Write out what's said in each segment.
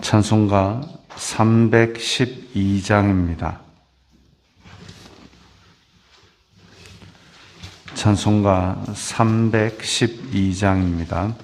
찬송가 312장입니다. 찬송가 312장입니다.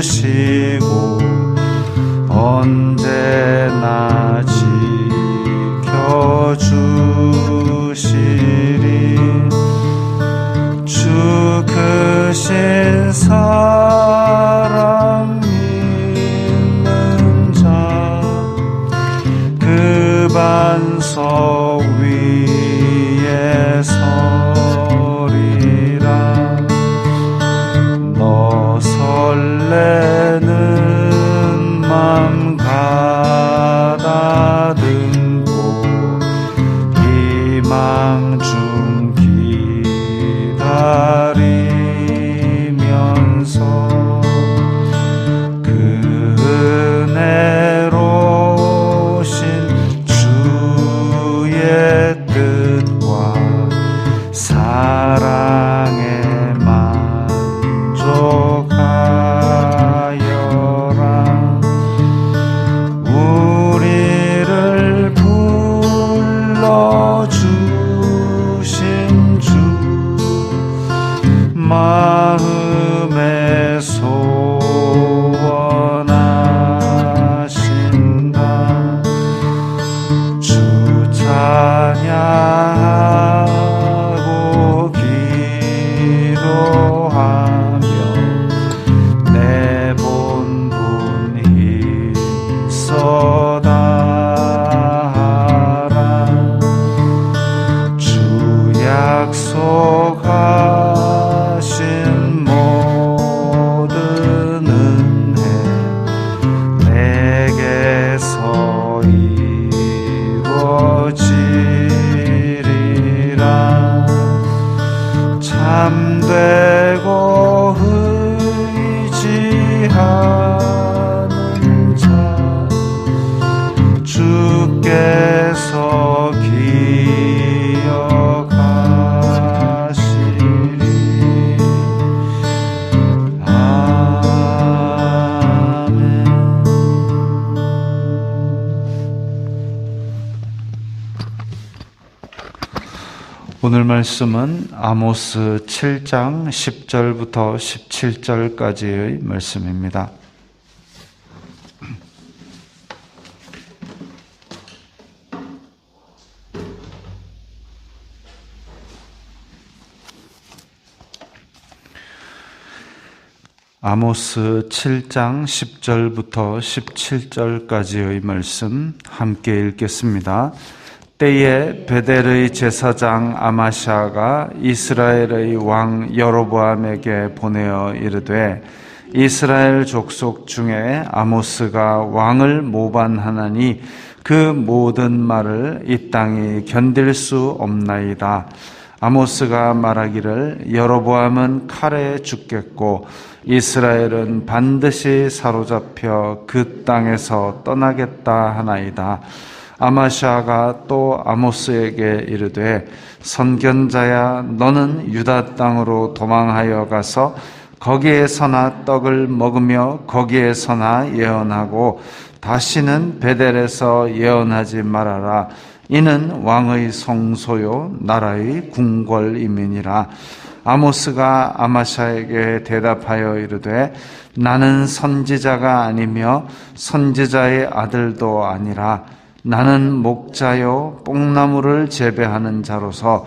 주시고 오늘 말씀은 아모스 7장 10절부터 17절까지의 말씀입니다. 아모스 7장 10절부터 17절까지의 말씀 함께 읽겠습니다. 때에 베델의 제사장 아마샤가 이스라엘의 왕 여로보암에게 보내어 이르되 이스라엘 족속 중에 아모스가 왕을 모반하나니 그 모든 말을 이 땅이 견딜 수 없나이다. 아모스가 말하기를 여로보암은 칼에 죽겠고 이스라엘은 반드시 사로잡혀 그 땅에서 떠나겠다 하나이다. 아마샤가 또 아모스에게 이르되 선견자야 너는 유다 땅으로 도망하여 가서 거기에서나 떡을 먹으며 거기에서나 예언하고 다시는 베델에서 예언하지 말아라. 이는 왕의 성소요 나라의 궁궐임이니라. 아모스가 아마샤에게 대답하여 이르되 나는 선지자가 아니며 선지자의 아들도 아니라 나는 목자요 뽕나무를 재배하는 자로서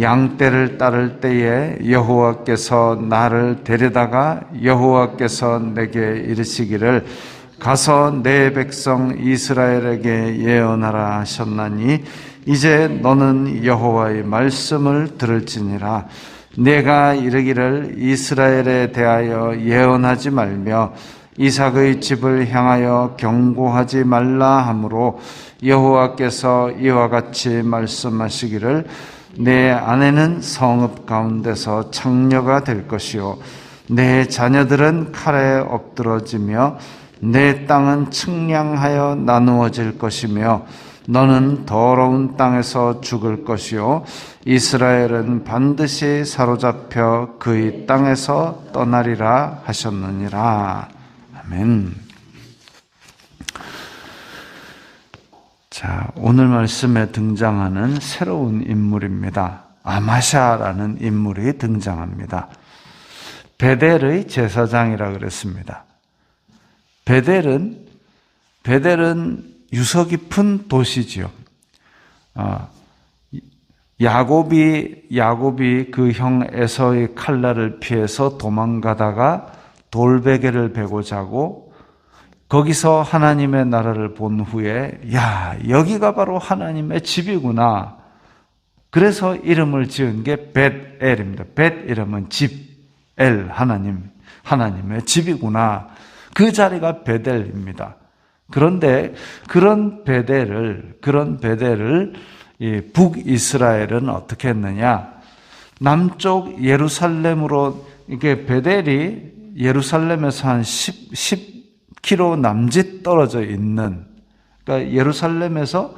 양떼를 따를 때에 여호와께서 나를 데려다가 여호와께서 내게 이르시기를 가서 내 백성 이스라엘에게 예언하라 하셨나니 이제 너는 여호와의 말씀을 들을지니라. 내가 이르기를 이스라엘에 대하여 예언하지 말며 이삭의 집을 향하여 경고하지 말라 하므로 여호와께서 이와 같이 말씀하시기를 내 아내는 성읍 가운데서 창녀가 될 것이요. 내 자녀들은 칼에 엎드러지며 내 땅은 측량하여 나누어질 것이며 너는 더러운 땅에서 죽을 것이요. 이스라엘은 반드시 사로잡혀 그의 땅에서 떠나리라 하셨느니라 아멘. 자, 오늘 말씀에 등장하는 새로운 인물입니다. 아마샤라는 인물이 등장합니다. 베델의 제사장이라 그랬습니다. 베델은 베델은 유서 깊은 도시지요. 아, 야곱이 야곱이 그 형 에서의 칼날을 피해서 도망가다가 돌베개를 베고 자고 거기서 하나님의 나라를 본 후에 야 여기가 바로 하나님의 집이구나. 그래서 이름을 지은 게 벳엘입니다. 벳 이름은 집, 엘 하나님 하나님의 집이구나. 그 자리가 베델입니다. 그런데 그런 베델을 그런 베델을 북이스라엘은 어떻게 했느냐? 남쪽 예루살렘으로 이게 베델이 예루살렘에서 한 10, 10km 남짓 떨어져 있는 그러니까 예루살렘에서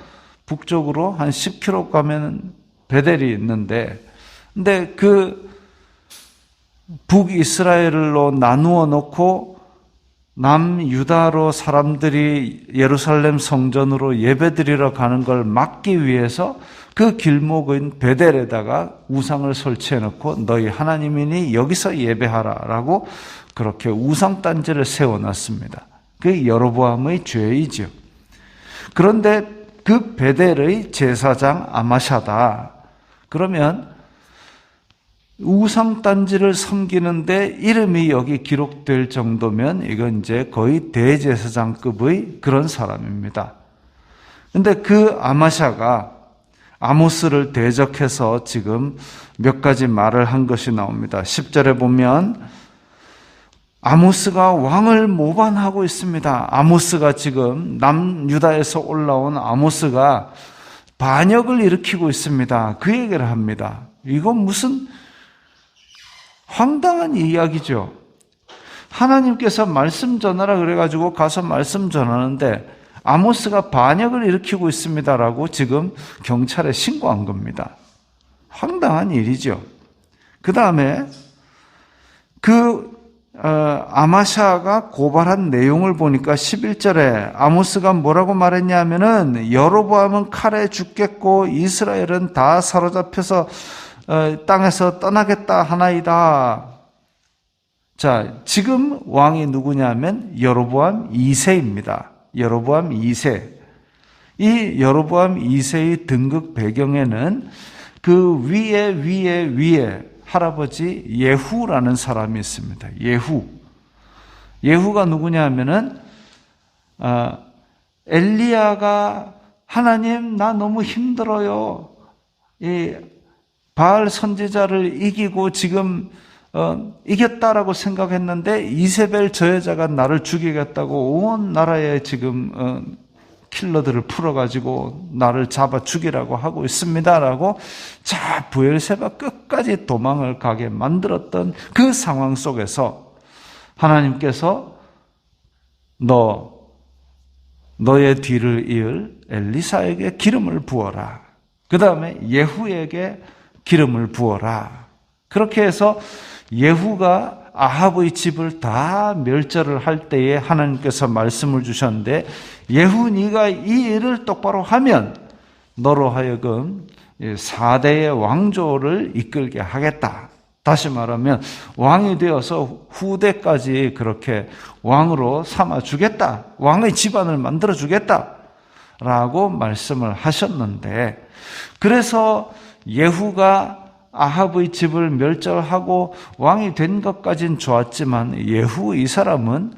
북쪽으로 한 10km 가면 베델이 있는데 근데 그 북이스라엘로 나누어 놓고 남유다로 사람들이 예루살렘 성전으로 예배드리러 가는 걸 막기 위해서 그 길목인 베델에다가 우상을 설치해 놓고 너희 하나님이니 여기서 예배하라라고 그렇게 우상 단지를 세워 놨습니다. 그게 여로보암의 죄이죠. 그런데 그 베델의 제사장 아마샤다. 그러면 우상단지를 섬기는데 이름이 여기 기록될 정도면 이건 이제 거의 대제사장급의 그런 사람입니다. 근데 그 아마샤가 아모스를 대적해서 지금 몇 가지 말을 한 것이 나옵니다. 10절에 보면 아모스가 왕을 모반하고 있습니다. 아모스가 지금 남유다에서 올라온 아모스가 반역을 일으키고 있습니다. 그 얘기를 합니다. 이건 무슨 황당한 이야기죠. 하나님께서 말씀 전하라 그래가지고 가서 말씀 전하는데 아모스가 반역을 일으키고 있습니다라고 지금 경찰에 신고한 겁니다. 황당한 일이죠. 그 다음에 그 어, 아마샤가 고발한 내용을 보니까 11절에 아모스가 뭐라고 말했냐면은 여로보암은 칼에 죽겠고 이스라엘은 다 사로잡혀서 어, 땅에서 떠나겠다 하나이다. 자, 지금 왕이 누구냐면 여로보암 2세입니다. 여로보암 2세. 이 여로보암 2세의 등극 배경에는 그 위에 위에 위에 할아버지 예후라는 사람이 있습니다. 예후. 예후가 누구냐 하면은 아, 엘리야가 하나님 나 너무 힘들어요. 이 바알 선지자를 이기고 지금 어, 이겼다라고 생각했는데 이세벨 저 여자가 나를 죽이겠다고 온 나라에 지금 어, 킬러들을 풀어가지고 나를 잡아 죽이라고 하고 있습니다라고 자 부엘세바 끝까지 도망을 가게 만들었던 그 상황 속에서 하나님께서 너 너의 뒤를 이을 엘리사에게 기름을 부어라. 그 다음에 예후에게 기름을 부어라. 그렇게 해서 예후가 아합의 집을 다 멸절을 할 때에 하나님께서 말씀을 주셨는데 예후 네가 이 일을 똑바로 하면 너로 하여금 4대의 왕조를 이끌게 하겠다. 다시 말하면 왕이 되어서 후대까지 그렇게 왕으로 삼아 주겠다. 왕의 집안을 만들어 주겠다. 라고 말씀을 하셨는데 그래서 예후가 아합의 집을 멸절하고 왕이 된 것까진 좋았지만 예후 이 사람은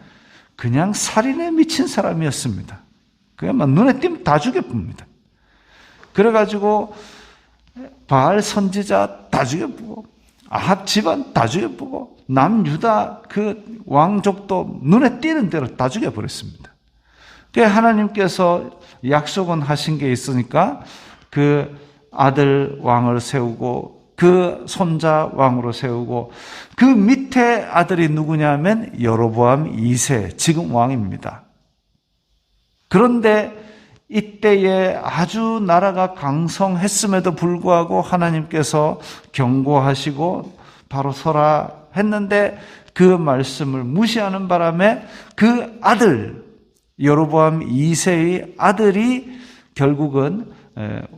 그냥 살인에 미친 사람이었습니다. 막 눈에 띄면 다 죽여봅니다. 그래가지고 바알 선지자 다 죽여보고 아합 집안 다 죽여보고 남유다 그 왕족도 눈에 띄는 대로 다 죽여버렸습니다. 그 하나님께서 약속은 하신 게 있으니까 그 아들 왕을 세우고 그 손자 왕으로 세우고 그 밑에 아들이 누구냐면 여로보암 2세 지금 왕입니다. 그런데 이때에 아주 나라가 강성했음에도 불구하고 하나님께서 경고하시고 바로 서라 했는데 그 말씀을 무시하는 바람에 그 아들 여로보암 2세의 아들이 결국은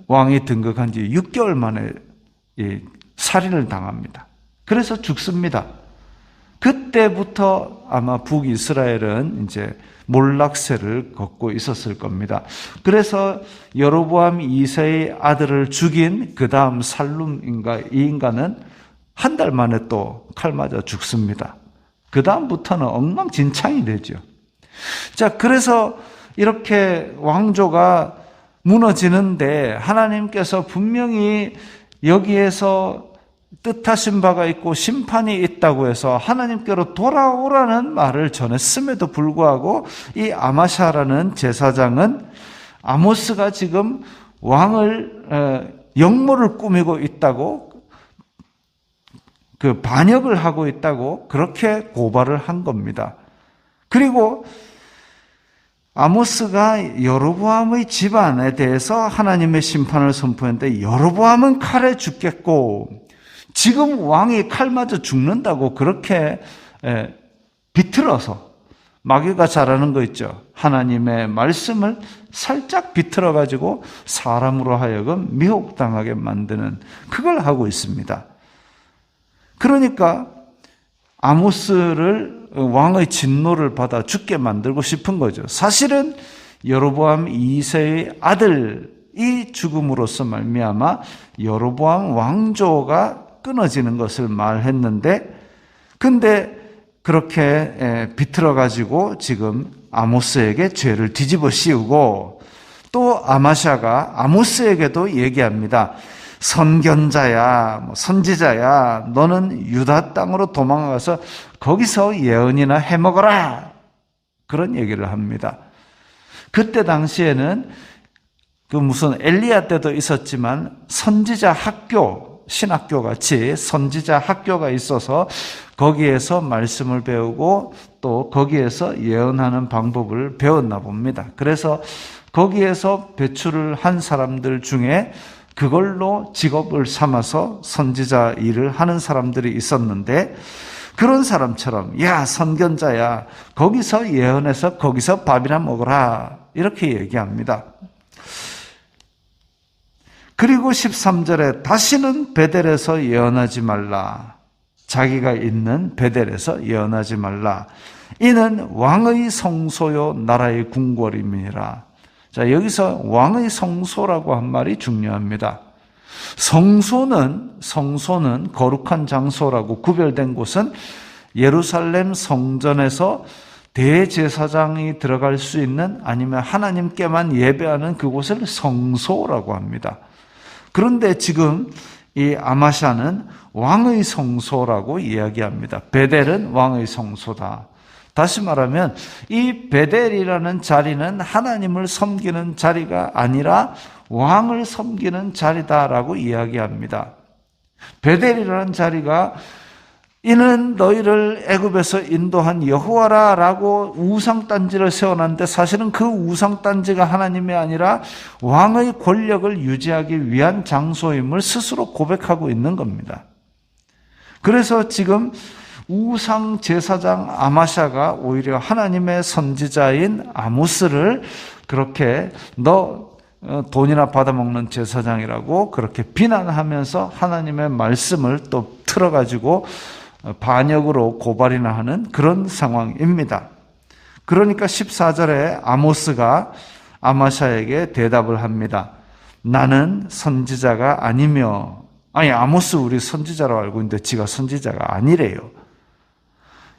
왕이 등극한 지 6개월 만에 살인을 당합니다. 그래서 죽습니다. 그때부터 아마 북이스라엘은 이제 몰락세를 걷고 있었을 겁니다. 그래서 여로보암 2세의 아들을 죽인 그 다음 살룸인가 이 인간은 한 달 만에 또 칼 맞아 죽습니다. 그 다음부터는 엉망진창이 되죠. 자, 그래서 이렇게 왕조가 무너지는데 하나님께서 분명히 여기에서 뜻하신 바가 있고 심판이 있다고 해서 하나님께로 돌아오라는 말을 전했음에도 불구하고 이 아마샤라는 제사장은 아모스가 지금 왕을 영모를 꾸미고 있다고 그 반역을 하고 있다고 그렇게 고발을 한 겁니다. 그리고 아모스가 여로보암의 집안에 대해서 하나님의 심판을 선포했는데 여로보암은 칼에 죽겠고 지금 왕이 칼 맞아 죽는다고 그렇게 비틀어서 마귀가 잘하는 거 있죠. 하나님의 말씀을 살짝 비틀어 가지고 사람으로 하여금 미혹당하게 만드는 그걸 하고 있습니다. 그러니까 아모스를 왕의 진노를 받아 죽게 만들고 싶은 거죠. 사실은 여로보암 2세의 아들이 죽음으로써 말미암아 여로보암 왕조가 끊어지는 것을 말했는데 근데 그렇게 비틀어 가지고 지금 아모스에게 죄를 뒤집어 씌우고 또 아마샤가 아모스에게도 얘기합니다. 선견자야, 뭐 선지자야, 너는 유다 땅으로 도망가서 거기서 예언이나 해먹어라. 그런 얘기를 합니다. 그때 당시에는 그 무슨 엘리야 때도 있었지만 선지자 학교, 신학교 같이 선지자 학교가 있어서 거기에서 말씀을 배우고 또 거기에서 예언하는 방법을 배웠나 봅니다. 그래서 거기에서 배출을 한 사람들 중에 그걸로 직업을 삼아서 선지자 일을 하는 사람들이 있었는데 그런 사람처럼 야 선견자야 거기서 예언해서 거기서 밥이나 먹어라 이렇게 얘기합니다. 그리고 13절에 다시는 베델에서 예언하지 말라. 자기가 있는 베델에서 예언하지 말라. 이는 왕의 성소요 나라의 궁궐임이니라. 자, 여기서 왕의 성소라고 한 말이 중요합니다. 성소는 성소는 거룩한 장소라고 구별된 곳은 예루살렘 성전에서 대제사장이 들어갈 수 있는 아니면 하나님께만 예배하는 그곳을 성소라고 합니다. 그런데 지금 이 아마샤는 왕의 성소라고 이야기합니다. 베델은 왕의 성소다. 다시 말하면 이 베델이라는 자리는 하나님을 섬기는 자리가 아니라 왕을 섬기는 자리다라고 이야기합니다. 베델이라는 자리가 이는 너희를 애굽에서 인도한 여호와라라고 우상 단지를 세워놨는데 사실은 그 우상 단지가 하나님이 아니라 왕의 권력을 유지하기 위한 장소임을 스스로 고백하고 있는 겁니다. 그래서 지금 우상 제사장 아마샤가 오히려 하나님의 선지자인 아모스를 그렇게 너 어, 돈이나 받아먹는 제사장이라고 그렇게 비난하면서 하나님의 말씀을 또 틀어가지고 어, 반역으로 고발이나 하는 그런 상황입니다. 그러니까 14절에 아모스가 아마샤에게 대답을 합니다. 나는 선지자가 아니며 아니 아모스 우리 선지자라고 알고 있는데 지가 선지자가 아니래요.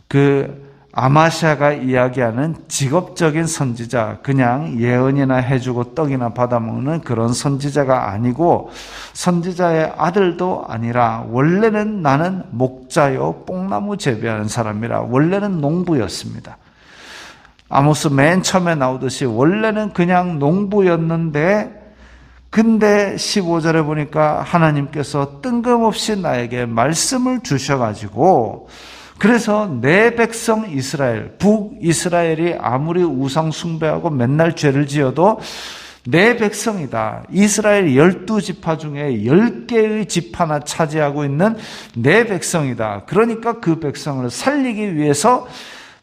그 아마샤가 이야기하는 직업적인 선지자, 그냥 예언이나 해주고 떡이나 받아먹는 그런 선지자가 아니고 선지자의 아들도 아니라 원래는 나는 목자요 뽕나무 재배하는 사람이라 원래는 농부였습니다. 아모스 맨 처음에 나오듯이 원래는 그냥 농부였는데 근데 15절에 보니까 하나님께서 뜬금없이 나에게 말씀을 주셔가지고 그래서 내 백성 이스라엘, 북이스라엘이 아무리 우상 숭배하고 맨날 죄를 지어도 내 백성이다. 이스라엘 열두 지파 중에 열 개의 지파나 차지하고 있는 내 백성이다. 그러니까 그 백성을 살리기 위해서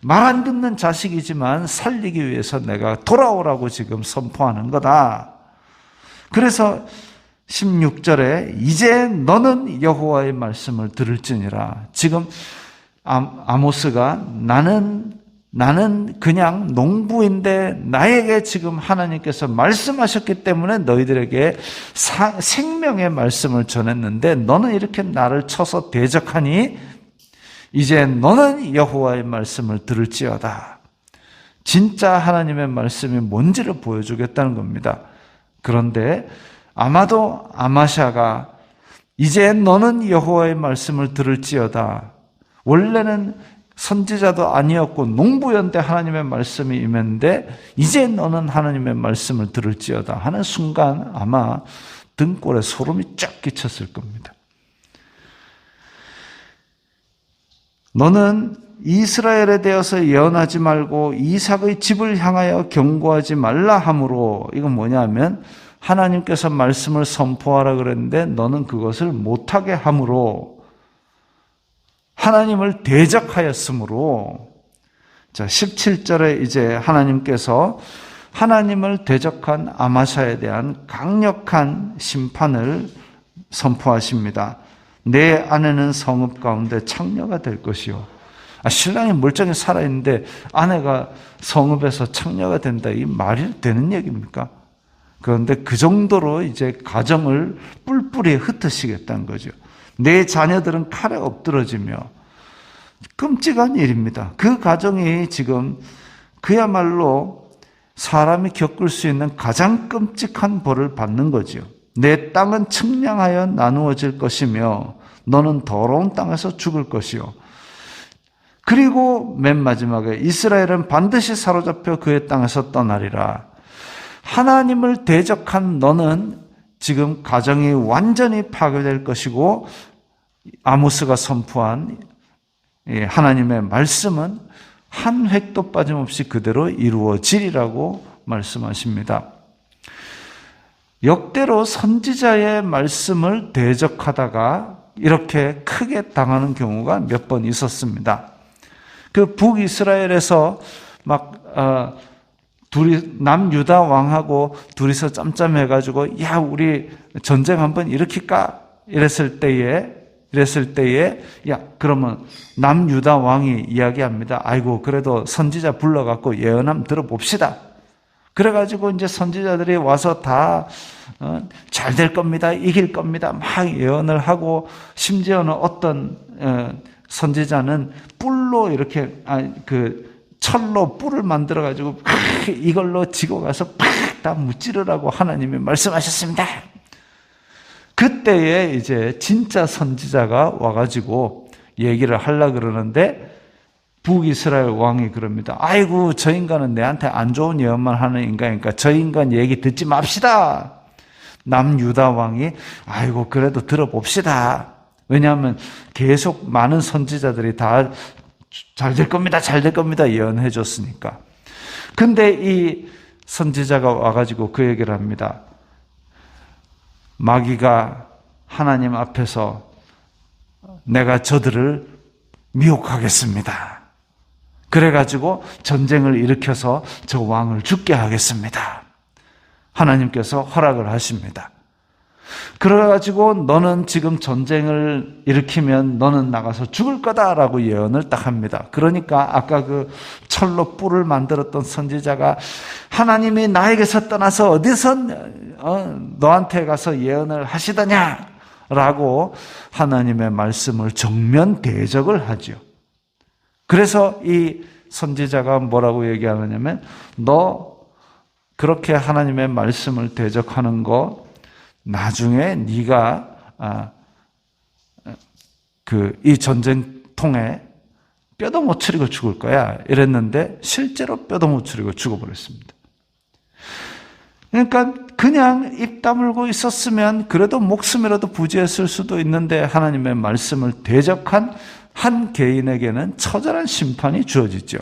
말 안 듣는 자식이지만 살리기 위해서 내가 돌아오라고 지금 선포하는 거다. 그래서 16절에 이제 너는 여호와의 말씀을 들을지니라. 지금 아모스가 나는 나는 그냥 농부인데 나에게 지금 하나님께서 말씀하셨기 때문에 너희들에게 사, 생명의 말씀을 전했는데 너는 이렇게 나를 쳐서 대적하니 이제 너는 여호와의 말씀을 들을지어다. 진짜 하나님의 말씀이 뭔지를 보여주겠다는 겁니다. 그런데 아마도 아마샤가 이제 너는 여호와의 말씀을 들을지어다. 원래는 선지자도 아니었고 농부였는데 하나님의 말씀이 임했는데 이제 너는 하나님의 말씀을 들을지어다 하는 순간 아마 등골에 소름이 쫙 끼쳤을 겁니다. 너는 이스라엘에 대해서 예언하지 말고 이삭의 집을 향하여 경고하지 말라 함으로 이건 뭐냐면 하나님께서 말씀을 선포하라 그랬는데 너는 그것을 못하게 함으로 하나님을 대적하였으므로 자 17절에 이제 하나님께서 하나님을 대적한 아마샤에 대한 강력한 심판을 선포하십니다. 내 아내는 성읍 가운데 창녀가 될 것이요. 아, 신랑이 멀쩡히 살아있는데 아내가 성읍에서 창녀가 된다. 이 말이 되는 얘기입니까? 그런데 그 정도로 이제 가정을 뿔뿔이 흩으시겠다는 거죠. 내 자녀들은 칼에 엎드러지며 끔찍한 일입니다. 그 가정이 지금 그야말로 사람이 겪을 수 있는 가장 끔찍한 벌을 받는 거지요. 내 땅은 측량하여 나누어질 것이며 너는 더러운 땅에서 죽을 것이요. 그리고 맨 마지막에 이스라엘은 반드시 사로잡혀 그의 땅에서 떠나리라. 하나님을 대적한 너는 지금 가정이 완전히 파괴될 것이고 아모스가 선포한 하나님의 말씀은 한 획도 빠짐없이 그대로 이루어지리라고 말씀하십니다. 역대로 선지자의 말씀을 대적하다가 이렇게 크게 당하는 경우가 몇 번 있었습니다. 그 북이스라엘에서 막 어, 둘이 남유다 왕하고 둘이서 짬짬해 가지고 야 우리 전쟁 한번 일으킬까 이랬을 때에 이랬을 때에 야 그러면 남유다 왕이 이야기합니다. 아이고 그래도 선지자 불러 갖고 예언함 들어봅시다. 그래 가지고 이제 선지자들이 와서 다 잘될 어, 겁니다, 이길 겁니다, 막 예언을 하고 심지어는 어떤 어, 선지자는 뿔로 이렇게 아, 그 철로 뿔을 만들어 가지고 이걸로 지고 가서 팍다 무찌르라고 하나님이 말씀하셨습니다. 그때에 이제 진짜 선지자가 와가지고 얘기를 하려 그러는데 북이스라엘 왕이 그럽니다. 아이고 저 인간은 내한테 안 좋은 예언만 하는 인간이니까 저 인간 얘기 듣지 맙시다. 남유다 왕이 아이고 그래도 들어봅시다. 왜냐하면 계속 많은 선지자들이 다 잘 될 겁니다. 잘 될 겁니다. 예언해 줬으니까. 근데 이 선지자가 와가지고 그 얘기를 합니다. 마귀가 하나님 앞에서 내가 저들을 미혹하겠습니다. 그래가지고 전쟁을 일으켜서 저 왕을 죽게 하겠습니다. 하나님께서 허락을 하십니다. 그래가지고 너는 지금 전쟁을 일으키면 너는 나가서 죽을 거다라고 예언을 딱 합니다. 그러니까 아까 그 철로 뿔을 만들었던 선지자가 하나님이 나에게서 떠나서 어디서 어, 너한테 가서 예언을 하시더냐? 라고 하나님의 말씀을 정면 대적을 하죠. 그래서 이 선지자가 뭐라고 얘기하느냐면 너 그렇게 하나님의 말씀을 대적하는 거 나중에 네가 아, 그이 전쟁통에 뼈도 못 추리고 죽을 거야 이랬는데 실제로 뼈도 못 추리고 죽어버렸습니다. 그러니까 그냥 입 다물고 있었으면 그래도 목숨이라도 부지했을 수도 있는데 하나님의 말씀을 대적한 한 개인에게는 처절한 심판이 주어지죠.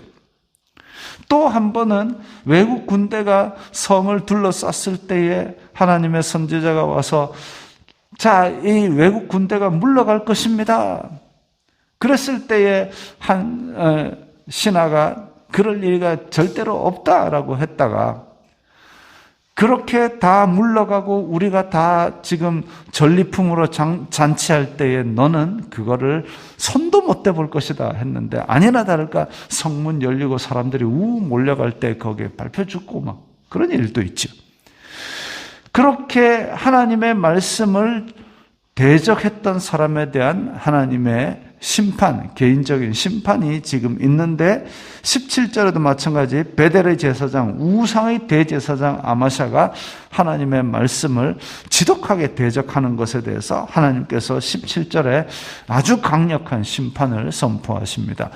또 한 번은 외국 군대가 성을 둘러쌌을 때에 하나님의 선지자가 와서 자, 이 외국 군대가 물러갈 것입니다. 그랬을 때에 한 어, 신하가 그럴 일이 절대로 없다라고 했다가 그렇게 다 물러가고 우리가 다 지금 전리품으로 장, 잔치할 때에 너는 그거를 손도 못 대볼 것이다 했는데 아니나 다를까 성문 열리고 사람들이 우 몰려갈 때 거기에 밟혀 죽고 막 그런 일도 있죠. 그렇게 하나님의 말씀을 대적했던 사람에 대한 하나님의 심판, 개인적인 심판이 지금 있는데 17절에도 마찬가지 베델의 제사장, 우상의 대제사장 아마샤가 하나님의 말씀을 지독하게 대적하는 것에 대해서 하나님께서 17절에 아주 강력한 심판을 선포하십니다.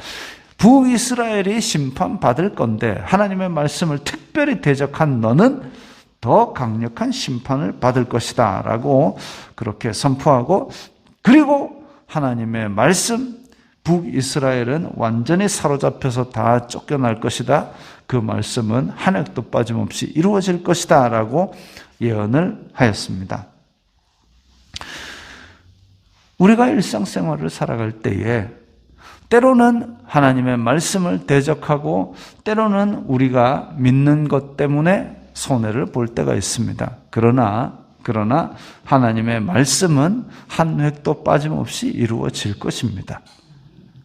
북이스라엘이 심판받을 건데 하나님의 말씀을 특별히 대적한 너는 더 강력한 심판을 받을 것이다. 라고 그렇게 선포하고 그리고 하나님의 말씀, 북이스라엘은 완전히 사로잡혀서 다 쫓겨날 것이다. 그 말씀은 한 획도 빠짐없이 이루어질 것이다. 라고 예언을 하였습니다. 우리가 일상생활을 살아갈 때에 때로는 하나님의 말씀을 대적하고 때로는 우리가 믿는 것 때문에 손해를 볼 때가 있습니다. 그러나 그러나 하나님의 말씀은 한 획도 빠짐없이 이루어질 것입니다.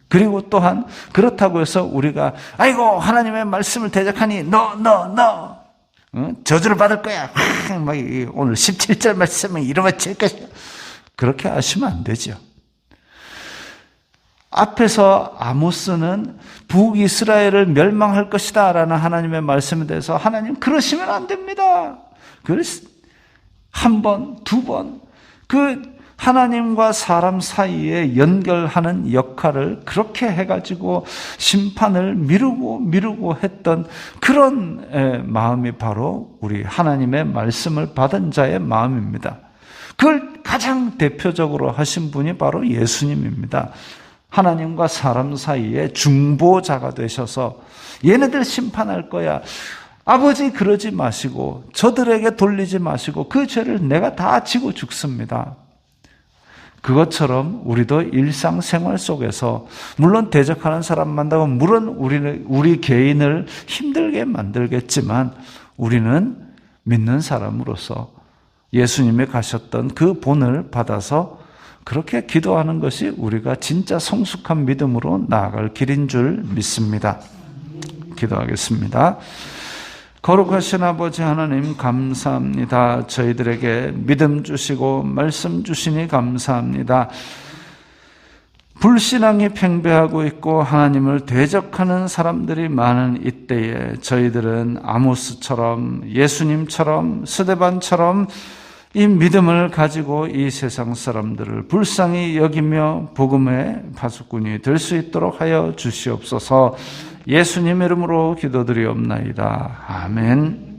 그리고 또한 그렇다고 해서 우리가 아이고 하나님의 말씀을 대적하니 너 너 너 저주를 받을 거야. 막 오늘 17절 말씀은 이루어질 것이야. 그렇게 하시면 안 되죠. 앞에서 아모스는 북이스라엘을 멸망할 것이다 라는 하나님의 말씀에 대해서 하나님 그러시면 안 됩니다. 한 번, 두 번, 그 하나님과 사람 사이에 연결하는 역할을 그렇게 해가지고 심판을 미루고 미루고 했던 그런 마음이 바로 우리 하나님의 말씀을 받은 자의 마음입니다. 그걸 가장 대표적으로 하신 분이 바로 예수님입니다. 하나님과 사람 사이에 중보자가 되셔서 얘네들 심판할 거야. 아버지 그러지 마시고 저들에게 돌리지 마시고 그 죄를 내가 다 지고 죽습니다. 그것처럼 우리도 일상생활 속에서 물론 대적하는 사람 만나고 물론 우리는 우리 개인을 힘들게 만들겠지만 우리는 믿는 사람으로서 예수님이 가셨던 그 본을 받아서 그렇게 기도하는 것이 우리가 진짜 성숙한 믿음으로 나아갈 길인 줄 믿습니다. 기도하겠습니다. 거룩하신 아버지 하나님 감사합니다. 저희들에게 믿음 주시고 말씀 주시니 감사합니다. 불신앙이 팽배하고 있고 하나님을 대적하는 사람들이 많은 이때에 저희들은 아모스처럼 예수님처럼 스데반처럼 이 믿음을 가지고 이 세상 사람들을 불쌍히 여기며 복음의 파수꾼이 될 수 있도록 하여 주시옵소서 예수님 이름으로 기도드리옵나이다. 아멘.